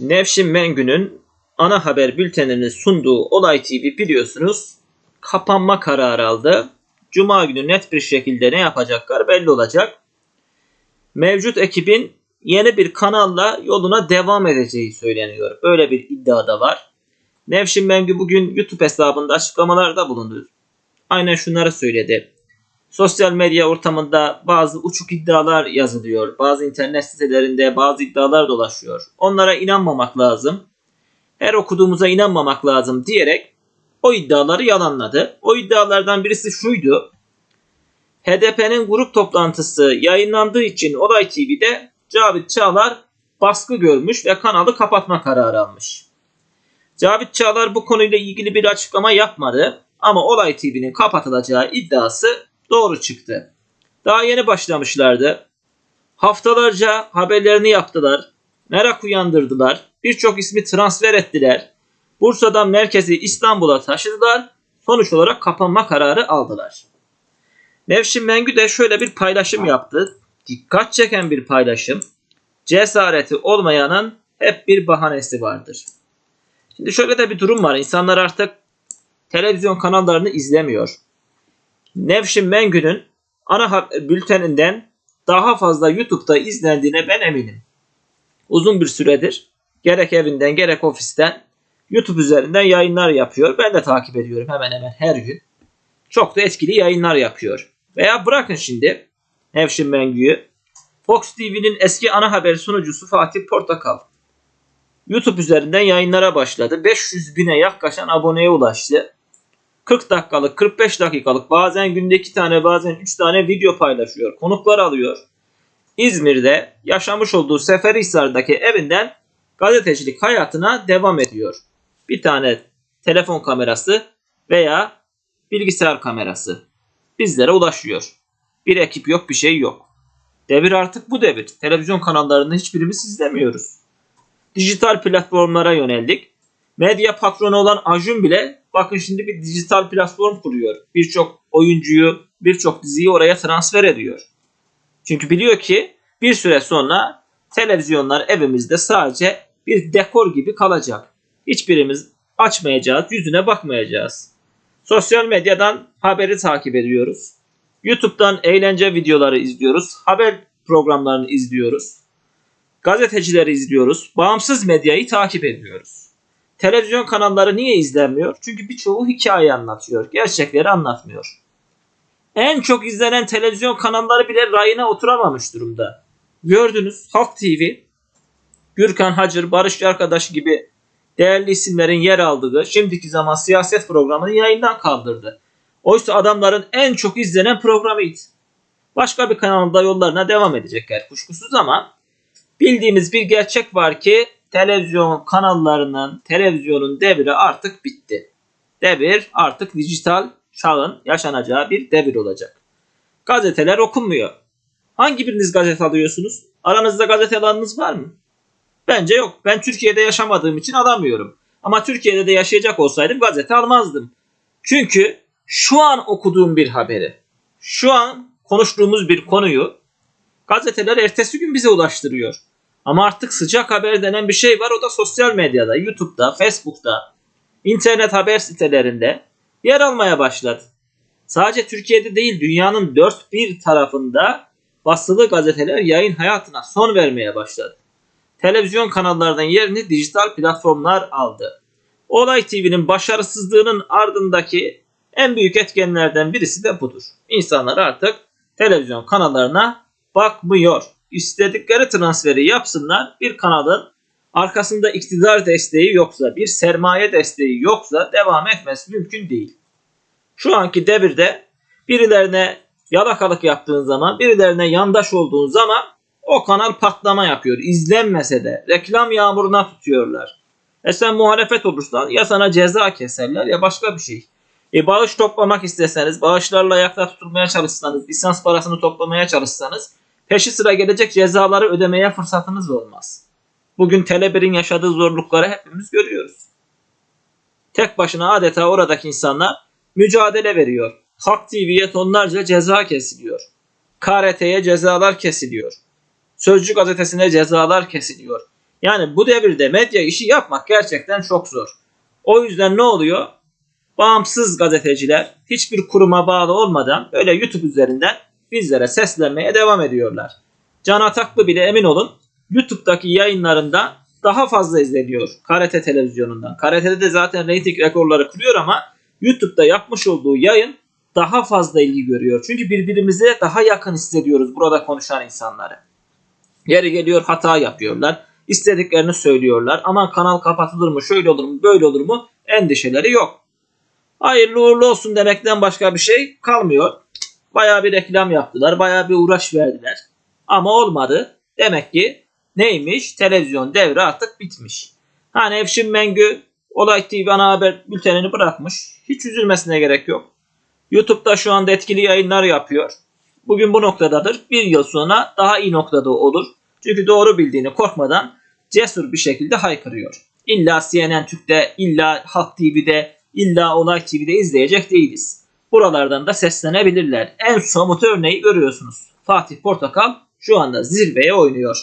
Nevşin Mengü'nün ana haber bültenini sunduğu Olay TV biliyorsunuz kapanma kararı aldı. Cuma günü net bir şekilde ne yapacaklar belli olacak. Mevcut ekibin yeni bir kanalla yoluna devam edeceği söyleniyor. Böyle bir iddia da var. Nevşin Mengü bugün YouTube hesabında açıklamalarda bulundu. Aynen şunları söyledi. Sosyal medya ortamında bazı uçuk iddialar yazılıyor. Bazı internet sitelerinde bazı iddialar dolaşıyor. Onlara inanmamak lazım. Her okuduğumuza inanmamak lazım diyerek o iddiaları yalanladı. O iddialardan birisi şuydu. HDP'nin grup toplantısı yayınlandığı için Olay TV'de Cavit Çağlar baskı görmüş ve kanalı kapatma kararı almış. Cavit Çağlar bu konuyla ilgili bir açıklama yapmadı ama Olay TV'nin kapatılacağı iddiası doğru çıktı. Daha yeni başlamışlardı. Haftalarca haberlerini yaptılar. Merak uyandırdılar. Birçok ismi transfer ettiler. Bursa'dan merkezi İstanbul'a taşıdılar. Sonuç olarak kapanma kararı aldılar. Nevşin Mengü de şöyle bir paylaşım yaptı. Dikkat çeken bir paylaşım. Cesareti olmayanın hep bir bahanesi vardır. Şimdi şöyle de bir durum var. İnsanlar artık televizyon kanallarını izlemiyor. Nevşin Mengü'nün ana bülteninden daha fazla YouTube'da izlendiğine ben eminim. Uzun bir süredir gerek evinden gerek ofisten YouTube üzerinden yayınlar yapıyor. Ben de takip ediyorum hemen hemen her gün. Çok da etkili yayınlar yapıyor. Veya bırakın şimdi Nevşin Mengü'yü. Fox TV'nin eski ana haber sunucusu Fatih Portakal. YouTube üzerinden yayınlara başladı. 500 bine yaklaşan aboneye ulaştı. 40 dakikalık, 45 dakikalık, bazen günde 2 tane, bazen 3 tane video paylaşıyor. Konuklar alıyor. İzmir'de yaşamış olduğu Seferihisar'daki evinden gazetecilik hayatına devam ediyor. Bir tane telefon kamerası veya bilgisayar kamerası bizlere ulaşıyor. Bir ekip yok, bir şey yok. Devir artık bu devir. Televizyon kanallarını hiçbirimiz izlemiyoruz. Dijital platformlara yöneldik. Medya patronu olan Ajun bile bakın şimdi bir dijital platform kuruyor. Birçok oyuncuyu, birçok diziyi oraya transfer ediyor. Çünkü biliyor ki bir süre sonra televizyonlar evimizde sadece bir dekor gibi kalacak. Hiçbirimiz açmayacağız, yüzüne bakmayacağız. Sosyal medyadan haberi takip ediyoruz. YouTube'dan eğlence videoları izliyoruz. Haber programlarını izliyoruz. Gazetecileri izliyoruz. Bağımsız medyayı takip ediyoruz. Televizyon kanalları niye izlenmiyor? Çünkü birçoğu hikaye anlatıyor. Gerçekleri anlatmıyor. En çok izlenen televizyon kanalları bile rayına oturamamış durumda. Gördünüz Halk TV, Gürkan Hacır, Barış Arkadaş gibi değerli isimlerin yer aldığı şimdiki zaman siyaset programını yayından kaldırdı. Oysa adamların en çok izlenen programıydı. Başka bir kanalda yollarına devam edecekler kuşkusuz ama bildiğimiz bir gerçek var ki televizyon kanallarının, televizyonun devri artık bitti. Devir artık dijital çağın yaşanacağı bir devir olacak. Gazeteler okunmuyor. Hangi biriniz gazete alıyorsunuz? Aranızda gazete alanınız var mı? Bence yok. Ben Türkiye'de yaşamadığım için alamıyorum. Ama Türkiye'de de yaşayacak olsaydım gazete almazdım. Çünkü şu an okuduğum bir haberi, şu an konuştuğumuz bir konuyu gazeteler ertesi gün bize ulaştırıyor. Ama artık sıcak haber denen bir şey var. O da sosyal medyada, YouTube'da, Facebook'ta, internet haber sitelerinde yer almaya başladı. Sadece Türkiye'de değil dünyanın dört bir tarafında basılı gazeteler yayın hayatına son vermeye başladı. Televizyon kanallarının yerini dijital platformlar aldı. Olay TV'nin başarısızlığının ardındaki en büyük etkenlerden birisi de budur. İnsanlar artık televizyon kanallarına bakmıyor. İstedikleri transferi yapsınlar. Bir kanalın arkasında iktidar desteği yoksa, bir sermaye desteği yoksa devam etmesi mümkün değil. Şu anki devirde birilerine yalakalık yaptığın zaman, birilerine yandaş olduğun zaman o kanal patlama yapıyor. İzlenmese de reklam yağmuruna tutuyorlar. E sen muhalefet olursan ya sana ceza keserler ya başka bir şey. E bağış toplamak isteseniz, bağışlarla ayakta tutulmaya çalışsanız, lisans parasını toplamaya çalışsanız peşi sıra gelecek cezaları ödemeye fırsatınız olmaz. Bugün Tele1'in yaşadığı zorlukları hepimiz görüyoruz. Tek başına adeta oradaki insanlar mücadele veriyor. Halk TV'ye tonlarca ceza kesiliyor. KRT'ye cezalar kesiliyor. Sözcü gazetesine cezalar kesiliyor. Yani bu devirde medya işi yapmak gerçekten çok zor. O yüzden ne oluyor? Bağımsız gazeteciler hiçbir kuruma bağlı olmadan böyle YouTube üzerinden bizlere seslenmeye devam ediyorlar. Can Ataklı bile emin olun YouTube'daki yayınlarında daha fazla izleniyor Karate televizyonundan. Karate'de de zaten reyting rekorları kırıyor ama YouTube'da yapmış olduğu yayın daha fazla ilgi görüyor. Çünkü birbirimize daha yakın hissediyoruz burada konuşan insanları. Yeri geliyor hata yapıyorlar. İstediklerini söylüyorlar. Ama kanal kapatılır mı, şöyle olur mu, böyle olur mu endişeleri yok. Hayırlı uğurlu olsun demekten başka bir şey kalmıyor. Bayağı bir reklam yaptılar, bayağı bir uğraş verdiler. Ama olmadı. Demek ki neymiş? Televizyon devri artık bitmiş. Hani Evşin Mengü Olay TV ana haber bültenini bırakmış. Hiç üzülmesine gerek yok. YouTube'da şu anda etkili yayınlar yapıyor. Bugün bu noktadadır. Bir yıl sonra daha iyi noktada olur. Çünkü doğru bildiğini korkmadan cesur bir şekilde haykırıyor. İlla CNN Türk'te, illa Halk TV'de, illa Olay TV'de izleyecek değiliz. Buralardan da seslenebilirler. En somut örneği görüyorsunuz. Fatih Portakal şu anda zirveye oynuyor.